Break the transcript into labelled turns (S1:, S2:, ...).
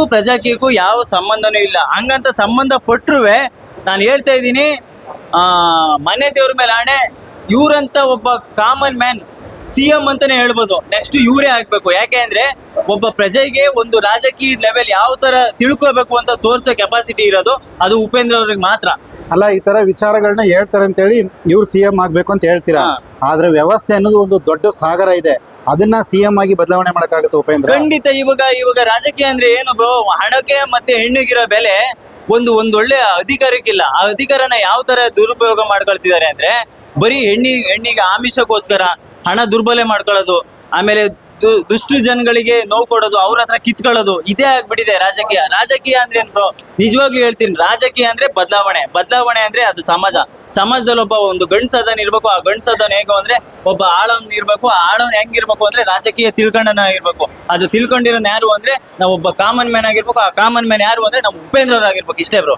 S1: ಇದಕ್ಕೂ ಪ್ರಜಾಕೀಯಕ್ಕೂ ಯಾವ ಸಂಬಂಧನೂ ಇಲ್ಲ. ಹಂಗಂತ ಸಂಬಂಧ ಪಟ್ರುವೆ ನಾನು ಹೇಳ್ತಾ ಇದ್ದೀನಿ ಮನೆ ದೇವ್ರ ಮೇಲೆ ಆಣೆ. ಇವರಂತ ಒಬ್ಬ ಕಾಮನ್ ಮ್ಯಾನ್ ಸಿ ಎಂ ಅಂತಾನೆ ಹೇಳ್ಬೋದು. ನೆಕ್ಸ್ಟ್ ಇವರೇ ಆಗ್ಬೇಕು. ಯಾಕೆ ಅಂದ್ರೆ ಒಬ್ಬ ಪ್ರಜೆಗೆ ಒಂದು ರಾಜಕೀಯ ಲೆವೆಲ್ ಯಾವ ತರ ತಿಳ್ಕೋಬೇಕು ಅಂತ ತೋರಿಸೋ ಕೆಪಾಸಿಟಿ ಇರೋದು ಅದು ಉಪೇಂದ್ರ ಅವ್ರಿಗೆ ಮಾತ್ರ.
S2: ಅಲ್ಲ ಈ ತರ ವಿಚಾರಗಳನ್ನ ಹೇಳ್ತಾರೆ ಅಂತೇಳಿ ಇವ್ರು ಸಿ ಎಂ ಆಗ್ಬೇಕು ಅಂತ ಹೇಳ್ತೀರಾ. ಆದ್ರೆ ವ್ಯವಸ್ಥೆ ಅನ್ನೋದು ಒಂದು ದೊಡ್ಡ ಸಾಗರ ಇದೆ. ಅದನ್ನ ಸಿ ಎಂ ಆಗಿ ಬದಲಾವಣೆ ಮಾಡಕ್ಕಾಗತ್ತೆ ಉಪೇಂದ್ರ?
S1: ಖಂಡಿತ ಇವಾಗ ಇವಾಗ ರಾಜಕೀಯ ಅಂದ್ರೆ ಏನು ಬ್ರೋ ಹಣಕ್ಕೆ ಮತ್ತೆ ಹೆಣ್ಣಿಗಿರೋ ಬೆಲೆ ಒಂದು ಒಂದೊಳ್ಳೆ ಅಧಿಕಾರಕ್ಕಿಲ್ಲ. ಆ ಅಧಿಕಾರನ ಯಾವ ತರ ದುರುಪಯೋಗ ಮಾಡ್ಕೊಳ್ತಿದ್ದಾರೆ ಅಂದ್ರೆ ಬರೀ ಹೆಣ್ಣಿ ಹೆಣ್ಣಿಗೆ ಆಮಿಷಕ್ಕೋಸ್ಕರ ಹಣ ದುರ್ಬಲೆ ಮಾಡ್ಕೊಳ್ಳೋದು, ಆಮೇಲೆ ದುಷ್ಟು ಜನಗಳಿಗೆ ನೋವು ಕೊಡೋದು, ಅವ್ರ ಹತ್ರ ಕಿತ್ಕೊಳ್ಳೋದು, ಇದೇ ಆಗ್ಬಿಟ್ಟಿದೆ ರಾಜಕೀಯ. ರಾಜಕೀಯ ಅಂದ್ರೆ ಏನ್ ಬ್ರೋ ನಿಜವಾಗ್ಲೂ ಹೇಳ್ತೀನಿ, ರಾಜಕೀಯ ಅಂದ್ರೆ ಬದಲಾವಣೆ. ಬದಲಾವಣೆ ಅಂದ್ರೆ ಅದು ಸಮಾಜ. ಸಮಾಜದಲ್ಲಿ ಒಬ್ಬ ಒಂದು ಗಂಡ್ಸದನ್ ಇರ್ಬೇಕು, ಆ ಗಂಡ್ಸದನ್ ಹೇಗೋ ಅಂದ್ರೆ ಒಬ್ಬ ಆಳವನ್ ಇರ್ಬೇಕು, ಆ ಆಳವನ್ ಹೆಂಗಿರ್ಬೇಕು ಅಂದ್ರೆ ರಾಜಕೀಯ ತಿಳ್ಕೊಂಡನ ಇರ್ಬೇಕು. ಅದು ತಿಳ್ಕೊಂಡಿರೋನ್ ಯಾರು ಅಂದ್ರೆ ನಾವು ಒಬ್ಬ ಕಾಮನ್ ಮ್ಯಾನ್ ಆಗಿರ್ಬೇಕು, ಆ ಕಾಮನ್ ಮ್ಯಾನ್ ಯಾರು ಅಂದ್ರೆ ನಾವು ಉಪೇಂದ್ರ ಆಗಿರ್ಬೇಕು. ಇಷ್ಟೇ ಬ್ರೋ